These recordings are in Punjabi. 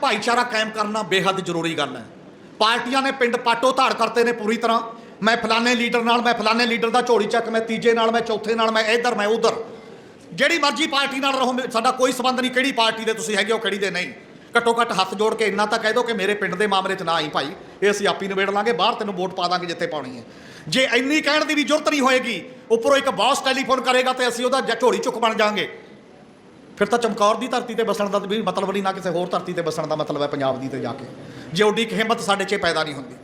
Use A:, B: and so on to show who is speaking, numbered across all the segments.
A: ਭਾਈਚਾਰਾ ਕਾਇਮ ਕਰਨਾ ਬੇਹੱਦ ਜ਼ਰੂਰੀ ਗੱਲ ਹੈ। ਪਾਰਟੀਆਂ ਨੇ ਪਿੰਡ ਪਾਟੋ ਧਾੜ ਕਰਤੇ ਨੇ ਪੂਰੀ ਤਰ੍ਹਾਂ। ਮੈਂ ਫਲਾਣੇ ਲੀਡਰ ਨਾਲ, ਮੈਂ ਫਲਾਣੇ ਲੀਡਰ ਦਾ ਝੋਲੀ ਚੱਕ, ਮੈਂ ਤੀਜੇ ਨਾਲ, ਮੈਂ ਚੌਥੇ ਨਾਲ, ਮੈਂ ਇੱਧਰ, ਮੈਂ ਉੱਧਰ। ਜਿਹੜੀ ਮਰਜ਼ੀ ਪਾਰਟੀ ਨਾਲ ਰਹੋ ਸਾਡਾ ਕੋਈ ਸਬੰਧ ਨਹੀਂ, ਕਿਹੜੀ ਪਾਰਟੀ ਦੇ ਤੁਸੀਂ ਹੈਗੇ ਹੋ, ਕਿਹੜੀ ਦੇ ਨਹੀਂ। ਘੱਟੋ ਘੱਟ ਹੱਥ ਜੋੜ ਕੇ ਇੰਨਾ ਤਾਂ ਕਹਿ ਦਿਓ ਕਿ ਮੇਰੇ ਪਿੰਡ ਦੇ ਮਾਮਲੇ 'ਚ ਨਾ ਆਈ ਭਾਈ। ਇਹ ਅਸੀਂ ਆਪੀ ਨਿਬੇੜ ਲਾਂਗੇ, ਬਾਹਰ ਤੈਨੂੰ ਵੋਟ ਪਾ ਦਾਂਗੇ ਜਿੱਥੇ ਪਾਉਣੀ ਹੈ। ਜੇ ਇੰਨੀ ਕਹਿਣ ਦੀ ਵੀ ਜ਼ਰੂਰਤ ਨਹੀਂ ਹੋਏਗੀ, ਉੱਪਰੋਂ ਇੱਕ ਬੌਸ ਟੈਲੀਫੋਨ ਕਰੇਗਾ ਤੇ ਅਸੀਂ ਉਹਦਾ ਝੋਲੀ ਚੁੱਕ ਬਣ ਜਾਾਂਗੇ। ਫਿਰ ਤਾਂ ਚਮਕੌਰ ਦੀ ਧਰਤੀ ਤੇ ਬਸਣ ਦਾ ਵੀ ਮਤਲਬ ਨਹੀਂ, ਨਾ ਕਿਸੇ ਹੋਰ ਧਰਤੀ ਤੇ ਬਸਣ ਦਾ ਮਤਲਬ ਹੈ ਪੰਜਾਬ ਦੀ ਤੇ ਜਾ ਕੇ। ਜੇ ਓਡੀ ਹਿੰਮਤ ਸਾਡੇ 'ਚ ਪੈਦਾ ਨਹੀਂ ਹੁੰਦੀ।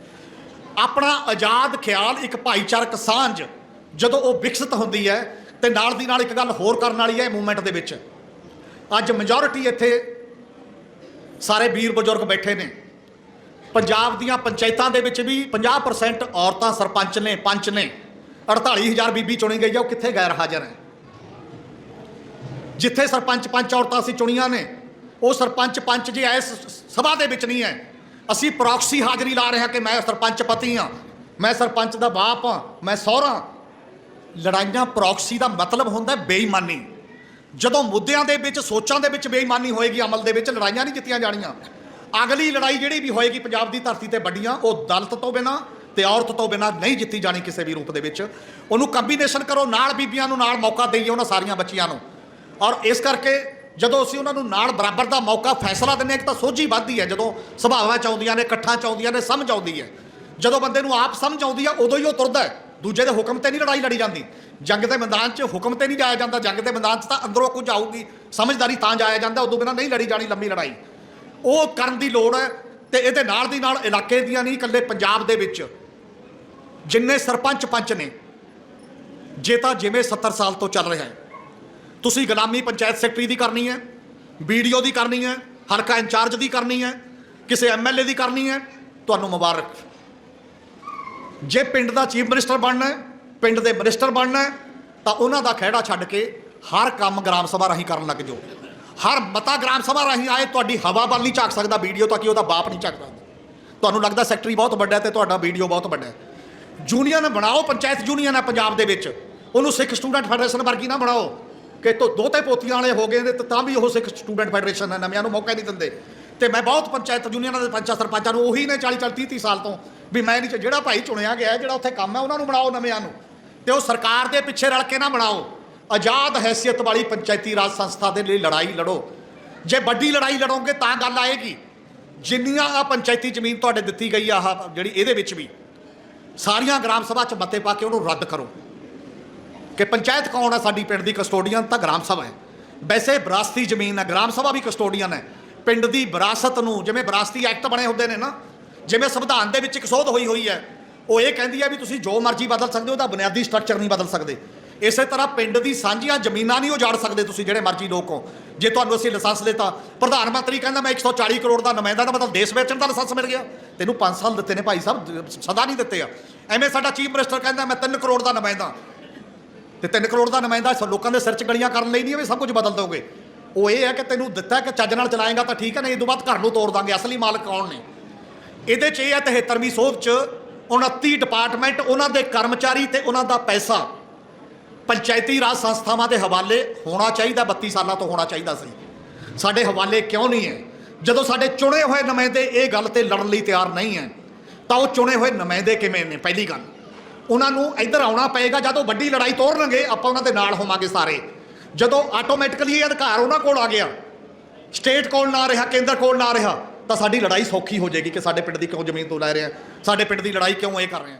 A: ਆਪਣਾ ਆਜ਼ਾਦ ਖਿਆਲ, ਇੱਕ ਭਾਈਚਾਰਕ ਸਾਂਝ ਜਦੋਂ ਉਹ ਵਿਕਸਿਤ ਹੁੰਦੀ ਹੈ, ਤੇ ਨਾਲ ਦੀ ਨਾਲ ਇੱਕ ਗੱਲ ਹੋਰ ਕਰਨ ਵਾਲੀ ਹੈ ਮੂਵਮੈਂਟ ਦੇ ਵਿੱਚ। ਅੱਜ ਮੈਜੋਰਿਟੀ ਇੱਥੇ ਸਾਰੇ ਵੀਰ ਬਜ਼ੁਰਗ ਬੈਠੇ ਨੇ। ਪੰਜਾਬ ਦੀਆਂ ਪੰਚਾਇਤਾਂ ਦੇ ਵਿੱਚ ਵੀ 50% ਔਰਤਾਂ ਸਰਪੰਚ ਨੇ, ਪੰਚ ਨੇ। 48000 ਬੀਬੀ ਚੁਣੀ ਗਈ ਹੈ, ਉਹ ਕਿੱਥੇ ਗੈਰ ਹਾਜ਼ਰ ਹੈ? ਜਿੱਥੇ ਸਰਪੰਚ ਪੰਚ ਔਰਤਾਂ ਅਸੀਂ ਚੁਣੀਆਂ ਨੇ, ਉਹ ਸਰਪੰਚ ਪੰਚ ਜੇ ਇਸ ਸਭਾ ਦੇ ਵਿੱਚ ਨਹੀਂ ਹੈ। ਅਸੀਂ ਪ੍ਰੋਕਸੀ ਹਾਜ਼ਰੀ ਲਾ ਰਹੇ ਹਾਂ ਕਿ ਮੈਂ ਸਰਪੰਚ ਪਤੀ ਹਾਂ, ਮੈਂ ਸਰਪੰਚ ਦਾ ਬਾਪ ਹਾਂ, ਮੈਂ ਸਹੁਰਾ ਲੜਾਈਆਂ ਪ੍ਰੋਕਸੀ ਦਾ ਮਤਲਬ ਹੁੰਦਾ ਬੇਈਮਾਨੀ। ਜਦੋਂ ਮੁੱਦਿਆਂ ਦੇ ਵਿੱਚ, ਸੋਚਾਂ ਦੇ ਵਿੱਚ ਬੇਈਮਾਨੀ ਹੋਏਗੀ, ਅਮਲ ਦੇ ਵਿੱਚ ਲੜਾਈਆਂ ਨਹੀਂ ਜਿੱਤੀਆਂ ਜਾਣੀਆਂ। ਅਗਲੀ ਲੜਾਈ ਜਿਹੜੀ ਵੀ ਹੋਏਗੀ, ਪੰਜਾਬ ਦੀ ਧਰਤੀ ਤੇ ਵੱਡੀਆਂ, ਉਹ ਦਲਤ ਤੋਂ ਬਿਨਾ ਤੇ ਔਰਤ ਤੋਂ ਬਿਨਾ ਨਹੀਂ ਜਿੱਤੀ ਜਾਣੀ ਕਿਸੇ ਵੀ ਰੂਪ ਦੇ ਵਿੱਚ। ਉਹਨੂੰ ਕੰਬੀਨੇਸ਼ਨ ਕਰੋ, ਨਾਲ ਬੀਬੀਆਂ ਨੂੰ ਨਾਲ ਮੌਕਾ ਦੇਈਏ ਉਹਨਾਂ ਸਾਰੀਆਂ ਬੱਚੀਆਂ ਨੂੰ। ਔਰ ਇਸ ਕਰਕੇ ਜਦੋਂ ਅਸੀਂ ਉਹਨਾਂ ਨੂੰ ਨਾਲ ਬਰਾਬਰ ਦਾ ਮੌਕਾ, ਫੈਸਲਾ ਦਿੰਦੇ ਹਾਂ, ਇੱਕ ਤਾਂ ਸੋਝੀ ਵੱਧਦੀ ਹੈ, ਜਦੋਂ ਸੁਭਾਵਾਂ ਚ ਆਉਂਦੀਆਂ ਨੇ, ਇਕੱਠਾਂ ਚ ਆਉਂਦੀਆਂ ਨੇ, ਸਮਝ ਆਉਂਦੀ ਹੈ। ਜਦੋਂ ਬੰਦੇ ਨੂੰ ਆਪ ਸਮਝ ਆਉਂਦੀ ਹੈ, ਉਦੋਂ ਹੀ ਉਹ ਤੁਰਦਾ ਹੈ। ਦੂਜੇ ਦੇ ਹੁਕਮ ਤੇ ਨਹੀਂ ਲੜਾਈ ਲੜੀ ਜਾਂਦੀ। ਜੰਗ ਦੇ ਮੈਦਾਨ 'ਚ ਹੁਕਮ ਤੇ ਨਹੀਂ ਜਾਇਆ ਜਾਂਦਾ। ਜੰਗ ਦੇ ਮੈਦਾਨ 'ਚ ਤਾਂ ਅੰਦਰੋਂ ਕੁਝ ਆਊਗੀ, ਸਮਝਦਾਰੀ ਤਾਂ ਜਾਇਆ ਜਾਂਦਾ, ਉਦੋਂ ਬਿਨਾਂ ਨਹੀਂ ਲੜੀ ਜਾਣੀ ਲੰਮੀ ਲੜਾਈ। ਉਹ ਕਰਨ ਦੀ ਲੋੜ ਹੈ ਤੇ ਇਹਦੇ ਨਾਲ ਦੀ ਨਾਲ ਇਲਾਕੇ ਦੀਆਂ ਨਹੀਂ, ਇਕੱਲੇ ਪੰਜਾਬ ਦੇ ਵਿੱਚ ਜਿੰਨੇ ਸਰਪੰਚ ਪੰਚ ਨੇ, ਜੇ ਤਾਂ ਜਿਵੇਂ 70 ਸਾਲ ਤੋਂ ਚੱਲ ਰਿਹਾ ਹੈ। ਤੁਸੀਂ ਗੁਲਾਮੀ ਪੰਚਾਇਤ ਸੈਕਟਰੀ ਦੀ ਕਰਨੀ ਹੈ ਵੀਡੀਓ ਦੀ ਕਰਨੀ ਹੈ, ਹਲਕਾ ਇੰਚਾਰਜ ਦੀ ਕਰਨੀ ਹੈ, ਕਿਸੇ ਐਮਐਲਏ ਦੀ ਕਰਨੀ ਹੈ, ਤੁਹਾਨੂੰ ਮੁਬਾਰਕ। ਜੇ ਪਿੰਡ ਦਾ ਚੀਫ ਮਿਨਿਸਟਰ ਬਣਨਾ ਹੈ, ਪਿੰਡ ਦੇ ਮਿਨਿਸਟਰ ਬਣਨਾ ਹੈ, ਤਾਂ ਉਹਨਾਂ ਦਾ ਖਹਿੜਾ ਛੱਡ ਕੇ ਹਰ ਕੰਮ ਗ੍ਰਾਮ ਸਭਾ ਰਾਹੀਂ ਕਰਨ ਲੱਗ ਜਾਓ। ਹਰ ਮਤਾ ਗ੍ਰਾਮ ਸਭਾ ਰਾਹੀਂ ਆਏ, ਤੁਹਾਡੀ ਹਵਾ ਵੱਲ ਨਹੀਂ ਝਾਕ ਸਕਦਾ ਵੀਡੀਓ ਤਾਂ ਕਿ ਉਹਦਾ ਬਾਪ ਨਹੀਂ ਝਾਕ ਸਕਦਾ ਤੁਹਾਨੂੰ ਲੱਗਦਾ ਸੈਕਟਰੀ ਬਹੁਤ ਵੱਡਾ ਹੈ ਤੇ ਤੁਹਾਡਾ ਵੀਡੀਓ ਬਹੁਤ ਵੱਡਾ ਹੈ। ਯੂਨੀਅਨ ਬਣਾਓ, ਪੰਚਾਇਤ ਯੂਨੀਅਨ ਹੈ ਪੰਜਾਬ ਦੇ ਵਿੱਚ। ਉਹਨੂੰ ਸਿੱਖ ਸਟੂਡੈਂਟ ਫੈਡਰੇਸ਼ਨ ਵਰਗੀ ਨਾ ਬਣਾਓ। ਕਿ ਤੋ ਦੋਤੇ ਪੋਤੀਆਂ ਵਾਲੇ ਹੋ ਗਏ ਨੇ ਤੇ ਤਾਂ ਵੀ ਉਹ ਸਿੱਖ ਸਟੂਡੈਂਟ ਫੈਡਰੇਸ਼ਨ ਹੈ ਨਵਿਆਂ ਨੂੰ ਮੌਕਾ ਨਹੀਂ ਦਿੰਦੇ। ਤੇ ਮੈਂ ਬਹੁਤ ਪੰਚਾਇਤ ਯੂਨੀਅਨਾਂ ਦੇ ਪੰਚਾਂ ਸਰਪੰਚਾਂ ਨੂੰ ਉਹੀ ਨੇ 40 40 30 30 ਸਾਲ ਤੋਂ ਵੀ ਮੈਂ ਨਹੀਂ ਜਿਹੜਾ ਭਾਈ ਚੁਣਿਆ ਗਿਆ, ਜਿਹੜਾ ਉੱਥੇ ਕੰਮ ਹੈ, ਉਹਨਾਂ ਨੂੰ ਬਣਾਓ ਨਵਿਆਂ ਨੂੰ। ਤੇ ਉਹ ਸਰਕਾਰ ਦੇ ਪਿੱਛੇ ਰਲ ਕੇ ਨਾ ਬਣਾਓ। ਆਜ਼ਾਦ ਹੈਸੀਅਤ ਵਾਲੀ ਪੰਚਾਇਤੀ ਰਾਜ ਸੰਸਥਾ ਦੇ ਲਈ ਲੜਾਈ ਲੜੋ। ਜੇ ਵੱਡੀ ਲੜਾਈ ਲੜੋਗੇ ਤਾਂ ਗੱਲ ਆਏਗੀ। ਜਿੰਨੀਆਂ ਆ ਪੰਚਾਇਤੀ ਜ਼ਮੀਨ ਤੁਹਾਡੇ ਦਿੱਤੀ ਗਈ ਆ ਜਿਹੜੀ ਇਹਦੇ ਵਿੱਚ ਵੀ, ਸਾਰੀਆਂ ਗ੍ਰਾਮ ਸਭਾ 'ਚ ਮਤੇ ਪਾ ਕੇ ਉਹਨੂੰ ਰੱਦ ਕਰੋ। ਕਿ ਪੰਚਾਇਤ ਕੌਣ ਹੈ ਸਾਡੀ ਪਿੰਡ ਦੀ ਕਸਟੋਡੀਅਨ ਤਾਂ ਗ੍ਰਾਮ ਸਭਾ ਹੈ। ਵੈਸੇ ਵਿਰਾਸਤੀ ਜ਼ਮੀਨ ਹੈ ਗ੍ਰਾਮ ਸਭਾ ਵੀ ਕਸਟੋਡੀਅਨ ਹੈ। ਪਿੰਡ ਦੀ ਵਿਰਾਸਤ ਨੂੰ, ਜਿਵੇਂ ਵਿਰਾਸਤੀ ਐਕਟ ਬਣੇ ਹੁੰਦੇ ਨੇ ਨਾ, ਜਿਵੇਂ ਸੰਵਿਧਾਨ ਦੇ ਵਿੱਚ ਇੱਕ ਸੋਧ ਹੋਈ ਹੋਈ ਹੈ, ਉਹ ਇਹ ਕਹਿੰਦੀ ਹੈ ਵੀ ਤੁਸੀਂ ਜੋ ਮਰਜ਼ੀ ਬਦਲ ਸਕਦੇ ਹੋ, ਉਹਦਾ ਬੁਨਿਆਦੀ ਸਟਰਕਚਰ ਨਹੀਂ ਬਦਲ ਸਕਦੇ। ਇਸੇ ਤਰ੍ਹਾਂ ਪਿੰਡ ਦੀ ਸਾਂਝੀਆਂ ਜ਼ਮੀਨਾਂ ਨਹੀਂ ਉਜਾੜ ਸਕਦੇ ਤੁਸੀਂ, ਜਿਹੜੇ ਮਰਜ਼ੀ ਲੋਕ ਹੋ ਜੇ ਤੁਹਾਨੂੰ ਅਸੀਂ ਲਾਇਸੈਂਸ ਦਿੱਤਾ, ਪ੍ਰਧਾਨ ਮੰਤਰੀ ਕਹਿੰਦਾ ਮੈਂ 140 ਕਰੋੜ ਦਾ ਨੁਮਾਇੰਦਾ ਦਾ ਮਤਲਬ ਦੇਸ਼ ਵੇਚਣ ਦਾ ਲਾਇਸੈਂਸ ਮਿਲ ਗਿਆ। ਤੈਨੂੰ 5 ਸਾਲ ਦਿੱਤੇ ਨੇ ਭਾਈ ਸਾਹਿਬ ਸਦਾ ਨਹੀਂ ਦਿੱਤੇ ਆ। ਐਵੇਂ ਸਾਡਾ ਚੀਫ ਮਿਨਿਸਟਰ ਕਹਿੰਦਾ ਮੈਂ 3 ਕਰੋੜ ਦਾ ਨੁਮਾਇੰਦਾ। ਤੇ 3 ਕਰੋੜ ਦਾ ਨੁਮਾਇੰਦਾ ਲੋਕਾਂ ਦੇ ਸਿਰ 'ਚ ਗਲੀਆਂ ਕਰਨ ਲਈ ਨਹੀਂ ਹੈ ਵੀ ਸਭ ਕੁਝ ਬਦਲ ਦੋਗੇ। ਉਹ ਇਹ ਹੈ ਕਿ ਤੈਨੂੰ ਦਿੱਤਾ ਕਿ ਚੱਜ ਨਾਲ ਚਲਾਏਗਾ ਤਾਂ ਠੀਕ ਹੈ, ਨਹੀਂ ਇਹ ਤੋਂ ਬਾਅਦ ਘਰ ਨੂੰ ਤੋੜ ਦਾਂਗੇ, ਅਸਲੀ ਮਾਲਕ ਕੌਣ ਨੇ? ਇਹਦੇ 'ਚ ਇਹ ਹੈ 73ਵੀਂ ਸੋਧ 'ਚ 29 ਡਿਪਾਰਟਮੈਂਟ, ਉਹਨਾਂ ਦੇ ਕਰਮਚਾਰੀ ਤੇ ਉਹਨਾਂ ਦਾ ਪੈਸਾ ਪੰਚਾਇਤੀ ਰਾਜ ਸੰਸਥਾਵਾਂ ਦੇ ਹਵਾਲੇ ਹੋਣਾ ਚਾਹੀਦਾ 32 ਸਾਲਾਂ ਤੋਂ ਹੋਣਾ ਚਾਹੀਦਾ ਸੀ। ਸਾਡੇ ਹਵਾਲੇ ਕਿਉਂ ਨਹੀਂ ਹੈ? ਜਦੋਂ ਸਾਡੇ ਚੁਣੇ ਹੋਏ ਨੁਮਾਇੰਦੇ ਇਹ ਗੱਲ ਤੇ ਲੜਨ ਲਈ ਤਿਆਰ ਨਹੀਂ ਹੈ, ਤਾਂ ਉਹ ਚੁਣੇ ਹੋਏ ਨੁਮਾਇੰਦੇ ਕਿਵੇਂ ਨੇ? ਪਹਿਲੀ ਗੱਲ। ਉਹਨਾਂ ਨੂੰ ਇੱਧਰ ਆਉਣਾ ਪਏਗਾ, ਜਦੋਂ ਵੱਡੀ ਲੜਾਈ ਤੋਰਨਗੇ, ਆਪਾਂ ਉਹਨਾਂ ਦੇ ਨਾਲ ਹੋਵਾਂਗੇ ਸਾਰੇ। ਜਦੋਂ ਆਟੋਮੈਟਿਕਲੀ ਇਹ ਅਧਿਕਾਰ ਉਹਨਾਂ ਕੋਲ ਆ ਗਿਆ ਸਟੇਟ ਕੋਲ ਨਾ ਰਿਹਾ, ਕੇਂਦਰ ਕੋਲ ਨਾ ਰਿਹਾ, ਤਾਂ ਸਾਡੀ ਲੜਾਈ ਸੌਖੀ ਹੋ ਜਾਏਗੀ ਕਿ ਸਾਡੇ ਪਿੰਡ ਦੀ ਕਿਉਂ ਜ਼ਮੀਨ ਤੋਂ ਲੈ ਰਹੇ ਆ, ਸਾਡੇ ਪਿੰਡ ਦੀ ਲੜਾਈ ਕਿਉਂ ਇਹ ਕਰ ਰਹੇ ਆ।